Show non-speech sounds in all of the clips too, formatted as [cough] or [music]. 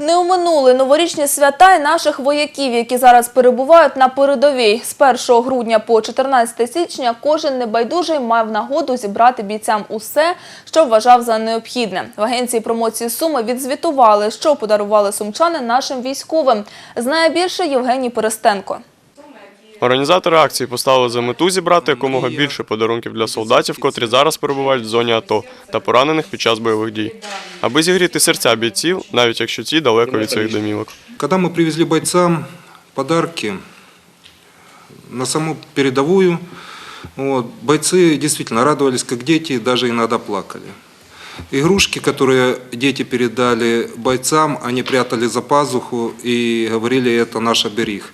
Не оминули новорічні свята й наших вояків, які зараз перебувають на передовій. З 1 грудня по 14 січня кожен небайдужий мав нагоду зібрати бійцям усе, що вважав за необхідне. В агенції промоції Суми відзвітували, що подарували сумчани нашим військовим. Знає більше Євгеній Перестенко. Організатори акції поставили за мету зібрати якомога більше подарунків для солдатів, котрі зараз перебувають в зоні АТО та поранених під час бойових дій, аби зігріти серця бійців, навіть якщо ті далеко від своїх домівок. Когда мы привезли бойцам подарки на саму передовую, вот, бойцы действительно радовались, как дети, даже иногда плакали. Игрушки, которые дети передали бойцам, они прятали за пазуху и говорили, это наш оберег.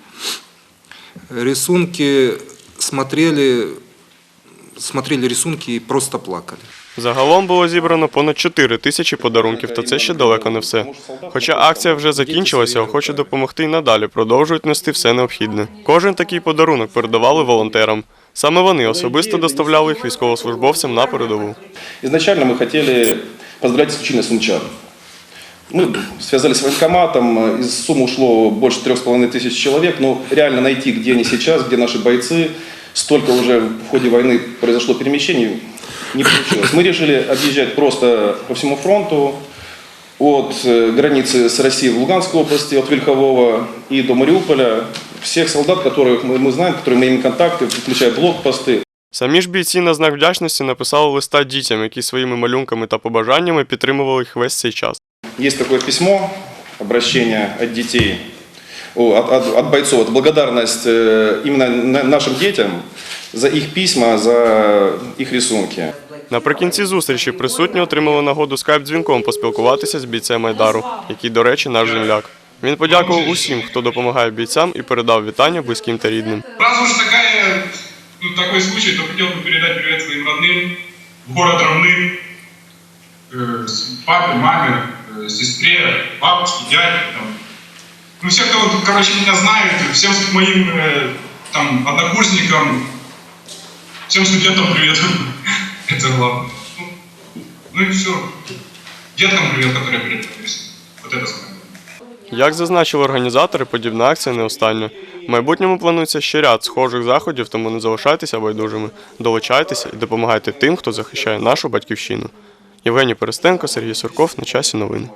Рисунки смотрели, смотрели рисунки и просто плакали. Загалом було зібрано понад 4 тисячі подарунків, та це ще далеко не все. Хоча акція вже закінчилася, охочі допомогти й надалі продовжують нести все необхідне. Кожен такий подарунок передавали волонтерам. Саме вони особисто доставляли їх військовослужбовцям на передову. Изначально мы хотели поздравлять исключительно сумчан. Мы связались с военкоматом, из суммы ушло больше трех с половиной тысяч человек, но реально найти, где они сейчас, где наши бойцы, столько уже в ходе войны произошло перемещений, не получилось. Мы решили объезжать просто по всему фронту, от э, границы с Россией в Луганской области, от Вельхового и до Мариуполя, всех солдат, которых мы, мы знаем, которые мы имеем контакты, включая блокпосты, Самі ж бійці на знак вдячності написали листа дітям, які своїми малюнками та побажаннями підтримували їх весь цей час. Есть такое письмо, обращение от детей, о, от, от- от бойцов. Это благодарность э, именно на- нашим детям за их письма, за их рисунки. Наприкінці зустрічі присутні отримали нагоду скайп-дзвінком поспілкуватися з бійцем Айдару, який, до речі, наш земляк. Він подякував усім, хто допомагає бійцам, і передав вітання близьким та рідним. Раз уж такая, ну, такой случай, то хотел бы передать привет своим родным в город Равны, э, с папе, маме, э, сестре, бабушке, дяде. Там. Ну, все, кто тут, короче, меня знает, всем моим э, там, однокурсникам, всем студентам привет. [laughs] Это главное. Ну, ну и все. Деткам привет, которые передались. Вот это самое главное. Як зазначили організатори, подібна акція не остання. В майбутньому планується ще ряд схожих заходів, тому не залишайтеся байдужими, долучайтеся і допомагайте тим, хто захищає нашу батьківщину. Євгеній Перестенко, Сергій Сурков на часі новини.